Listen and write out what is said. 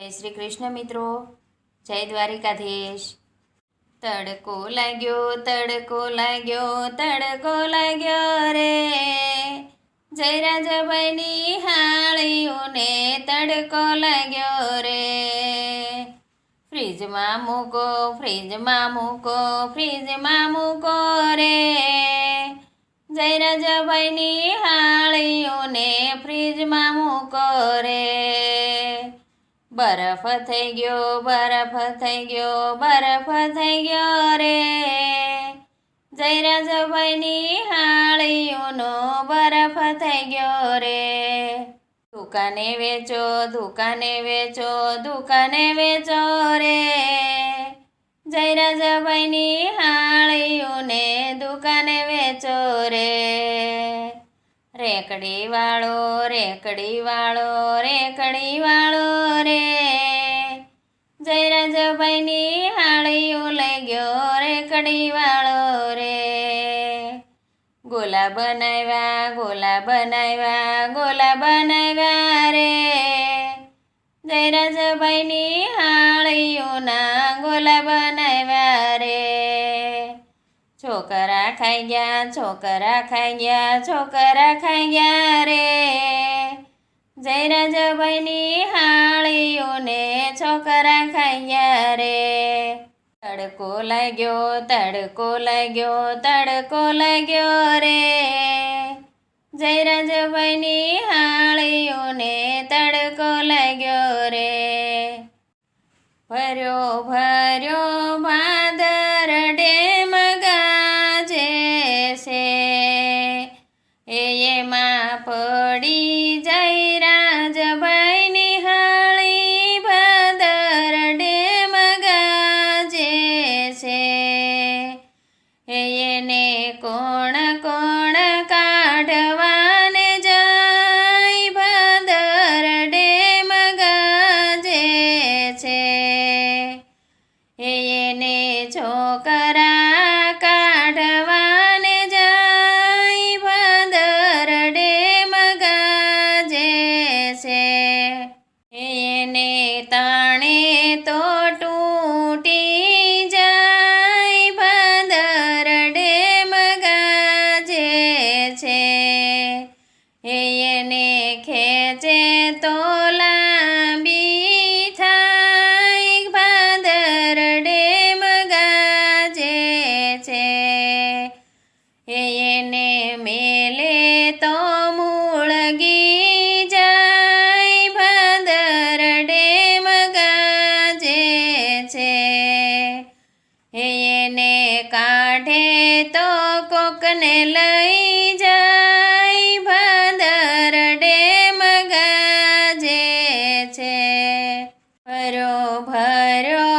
જય શ્રી કૃષ્ણ મિત્રો. જય દ્વારિકાધીશ. તડકો લાગ્યો તડકો લાગ્યો તડકો લાગ્યો રે. જય રાજાભાઈની હાળીઓને તડકો લાગ્યો રે. ફ્રીજમાં મૂકો ફ્રીજમાં મૂકો ફ્રીજમાં મૂકો રે. જય રાજાભાઈની હાળીઓને ફ્રીજમાં મૂકો રે. બરફ થઈ ગયો, બરફ થઈ ગયો, બરફ થઈ ગયો રે. જય રાજાભાઈની હાળીઓનો બરફ થઈ ગયો રે. દુકાને વેચો દુકાને વેચો દુકાને વેચો રે. જય રાજાભાઈની હાળીઓને દુકાને વેચો રે. રેકડી વાળો રેકડી વાળો રેકડી વાળો રે. જયરાજભાઈની હાળીઓ લઈ ગયો રેકડી વાળો રે. ગોલા બનાવ્યા ગોલા બનાવ્યા ગોલા બનાવ્યા રે. જયરાજભાઈની હાળીઓના છોકરા ખાઈ ગયા, છોકરા ખાઈ ગયા, છોકરા ખાઈ ગયા રે. જય રાજાભાઈની હાળીઓને છોકરા ખાઈ ગયા રે. તડકો લાગ્યો તડકો લાગ્યો તડકો લાગ્યો રે. જય રાજાભાઈની હાળીઓને તડકો લાગ્યો રે. ભર્યો ભર્યો કોણ કોણ કાઢવાને જાય? ભાદર ડેમ ગાજે છે. એને છોકરા કાઢે તો કોકને લઈ જાય ભાદર ડેમ ગાજે છે. ભરો ભરો